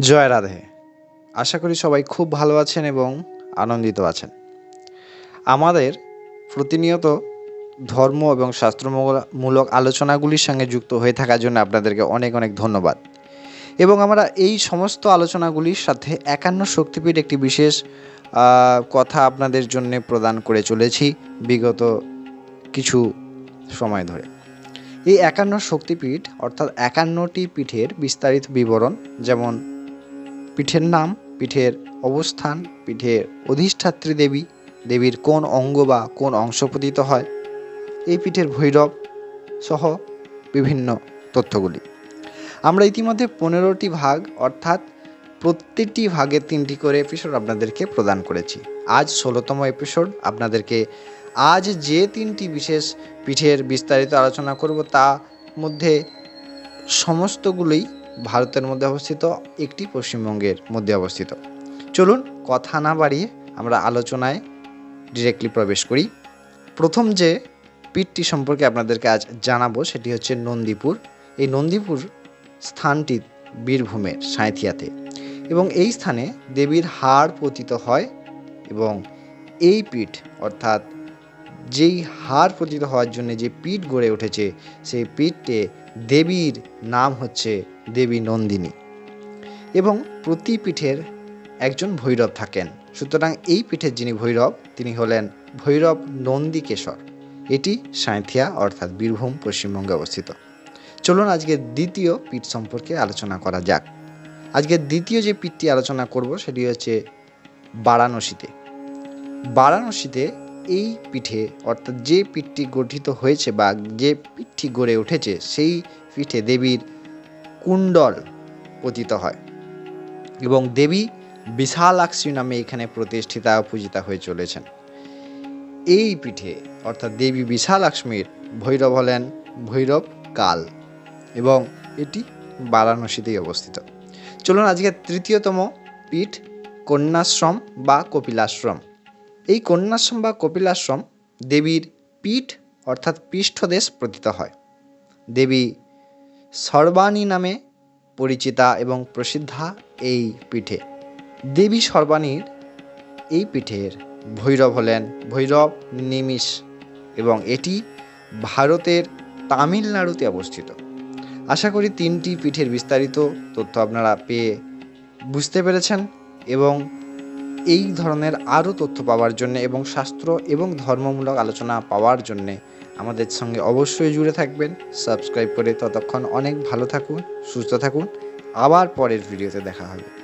জয় রাধে। আশা করি সবাই খুব ভালো আছেন এবং আনন্দিত আছেন। আমাদের প্রতিনিয়ত ধর্ম এবং শাস্ত্রমূলক আলোচনাগুলির সঙ্গে যুক্ত হয়ে থাকার জন্য আপনাদেরকে অনেক অনেক ধন্যবাদ। এবং আমরা এই সমস্ত আলোচনাগুলির সাথে একান্ন শক্তিপীঠ একটি বিশেষ কথা আপনাদের জন্য প্রদান করে চলেছি বিগত কিছু সময় ধরে। এই একান্ন শক্তিপীঠ অর্থাৎ একান্নটি পীঠের বিস্তারিত বিবরণ, যেমন পীঠের নাম, পিঠের অবস্থান, পিঠের অধিষ্ঠাত্রী দেবী, দেবীর কোন অঙ্গ বা কোন অংশ পতিত হয়? এই পিঠের ভৈরব সহ বিভিন্ন তথ্যগুলি। আমরা ইতিমধ্যে পনেরোটি ভাগ, অর্থাৎ প্রত্যেকটি ভাগে তিনটি করে এপিসোড আপনাদেরকে প্রদান করেছি। আজ ষোলোতম এপিসোড আপনাদেরকে আজ যে তিনটি বিশেষ পিঠের বিস্তারিত আলোচনা করব তা মধ্যে সমস্তগুলোই ভারতের মধ্যে অবস্থিত, একটি পশ্চিমবঙ্গের মধ্যে অবস্থিত। চলুন কথা না বাড়িয়ে আমরা আলোচনায় ডিরেক্টলি প্রবেশ করি। প্রথম যে পীঠটি সম্পর্কে আপনাদেরকে আজ জানাব, সেটি হচ্ছে নন্দীপুর। এই নন্দীপুর স্থানটি বীরভূমের সাঁথিয়াতে এবং এই স্থানে দেবীর হাড় পতিত হয় এবং এই পীঠ, অর্থাৎ যেই হাড় পতিত হওয়ার জন্য যে পীঠ গড়ে উঠেছে, সেই পীঠে দেবীর নাম হচ্ছে দেবী নন্দিনী। এবং প্রতি পীঠের একজন ভৈরব থাকেন। সুতরাং এই পীঠের যিনি ভৈরব, তিনি হলেন ভৈরব নন্দিকেশ্বর এটি সাঁথিয়া অর্থাৎ বীরভূম পশ্চিমবঙ্গে অবস্থিত। চলুন আজকে দ্বিতীয় পীঠ সম্পর্কে আলোচনা করা যাক। আজকে দ্বিতীয় যে পীঠটি আলোচনা করব, সেটি হচ্ছে বারাণসীতে। বারাণসীতে এই পিঠে, অর্থাৎ যে পিঠটি গঠিত হয়েছে বা যে পিঠটি গড়ে উঠেছে, সেই পিঠে দেবীর কুণ্ডল পতিত হয় এবং দেবী বিশালাক্ষী নামে এখানে প্রতিষ্ঠিতা পূজিতা হয়ে চলেছেন। এই পিঠে, অর্থাৎ দেবী বিশালাক্ষ্মীর ভৈরব হলেন ভৈরব কাল এবং এটি বারাণসীতেই অবস্থিত। চলুন আজকে তৃতীয়তম পীঠ কন্যাশ্রম বা কপিলাশ্রম। এই কন্যাশ্রম বা কপিলাশ্রম দেবীর পীঠ অর্থাৎ পৃষ্ঠদেশ প্রতীত হয়। দেবী সর্বাণী নামে পরিচিতা এবং প্রসিদ্ধা এই পীঠে। দেবী সর্বাণীর এই পীঠের ভৈরব হলেন ভৈরব নিমিষ এবং এটি ভারতের তামিলনাড়ুতে অবস্থিত। আশা করি তিনটি পীঠের বিস্তারিত তথ্য আপনারা পেয়ে বুঝতে পেরেছেন এবং এই ধরনের আরও তথ্য পাওয়ার জন্য এবং শাস্ত্র এবং ধর্মমূলক আলোচনা পাওয়ার জন্য আমাদের সঙ্গে অবশ্যই জুড়ে থাকবেন। সাবস্ক্রাইব করে ততক্ষণ অনেক ভালো থাকুন, সুস্থ থাকুন। আবার পরের ভিডিওতে দেখা হবে।